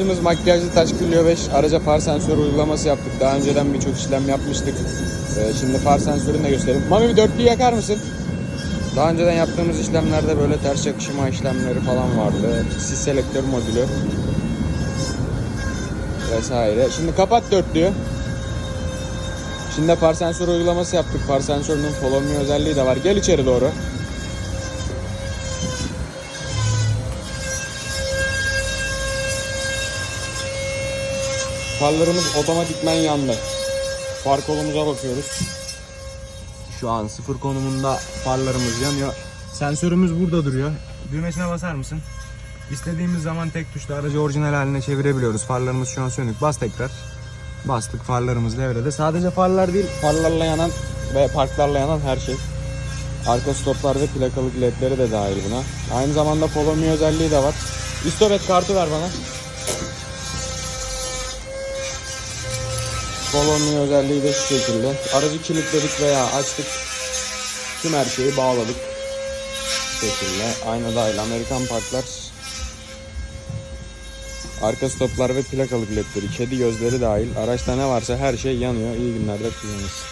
Aracımız makyajlı taş Clio 5 araca far sensörü uygulaması yaptık. Daha önceden birçok işlem yapmıştık. Ee, şimdi far sensörünü de göstereyim. Mami bir dörtlüyü yakar mısın? Daha önceden yaptığımız işlemlerde böyle ters yakışma işlemleri falan vardı. Sis selektör modülü vesaire. Şimdi kapat dörtlüyü. Şimdi de far sensörü uygulaması yaptık. Far sensörünün follow me özelliği de var. Gel içeri doğru. Farlarımız otomatikmen yandı. Far kolumuza bakıyoruz. Şu an sıfır konumunda farlarımız yanıyor. Sensörümüz burada duruyor. Düğmesine basar mısın? İstediğimiz zaman tek tuşla aracı orijinal haline çevirebiliyoruz. Farlarımız şu an sönük. Bas tekrar. Bastık farlarımız devrede. Sadece farlar değil, farlarla yanan ve parklarla yanan her şey. Arka stoplar ve plakalık ledleri de dahil buna. Aynı zamanda follow me özelliği de var. İstobet kartı ver bana. Me özelliği de şu şekilde. Aracı kilitledik veya açtık. Tüm her şeyi bağladık. Bu şekilde. Aynı dahil Amerikan parklar. Arka stoplar ve plakalık ledleri, kedi gözleri dahil. Araçta ne varsa her şey yanıyor. İyi günlerde kullanırız.